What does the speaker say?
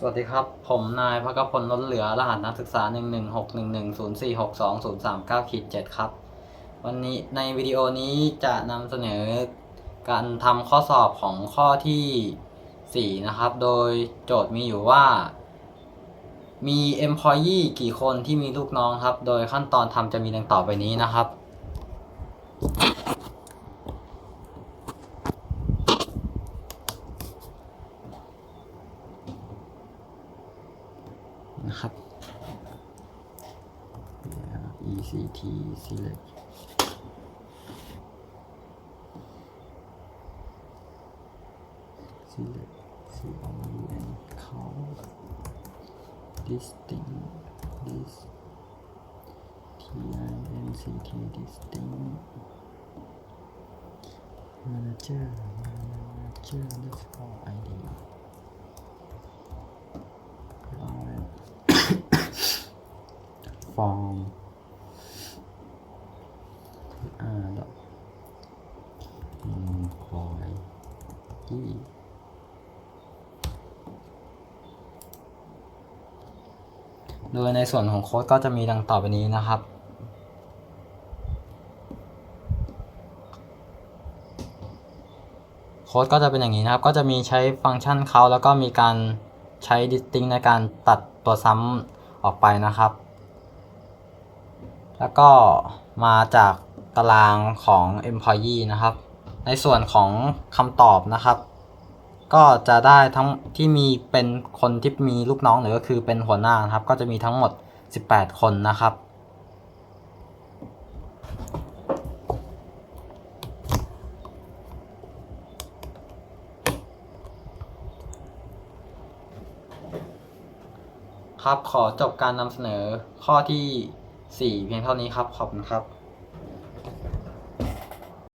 สวัสดีครับ ผมนายพกพลล้นเหลือ รหัสนักศึกษา 1 1 6 1 1 0 4 6 2 0 3 9ขีด7ครับ วันนี้ในวิดีโอนี้จะนำเสนอการทำข้อสอบของข้อที่ 4 นะครับ โดยโจทย์มีอยู่ว่า มี employee กี่คนที่มีลูกน้องครับ โดยขั้นตอนทำจะมีดังต่อไปนี้นะครับ นะครับ ECT select select COUN count listing list TINCT listing manager manager underscore ID form r dot employee โดยในส่วนของโค้ดก็จะมีดังต่อไปนี้นะครับโค้ดก็จะเป็นอย่างนี้นะครับ ก็จะมีใช้ฟังก์ชันเขาแล้วก็มีการใช้ distinct ในการตัดตัวซ้ำออกไปนะครับ แล้วก็มาจากตารางของ employee นะครับ ในส่วนของคำตอบนะครับ ก็จะได้ทั้งที่มีเป็นคนที่มีลูกน้องหรือก็คือเป็นหัวหน้านะครับ ก็จะมีทั้งหมด 18 คนนะครับครับขอจบการนำเสนอข้อที่ 4 เพียงเท่านี้ครับ ขอบคุณครับ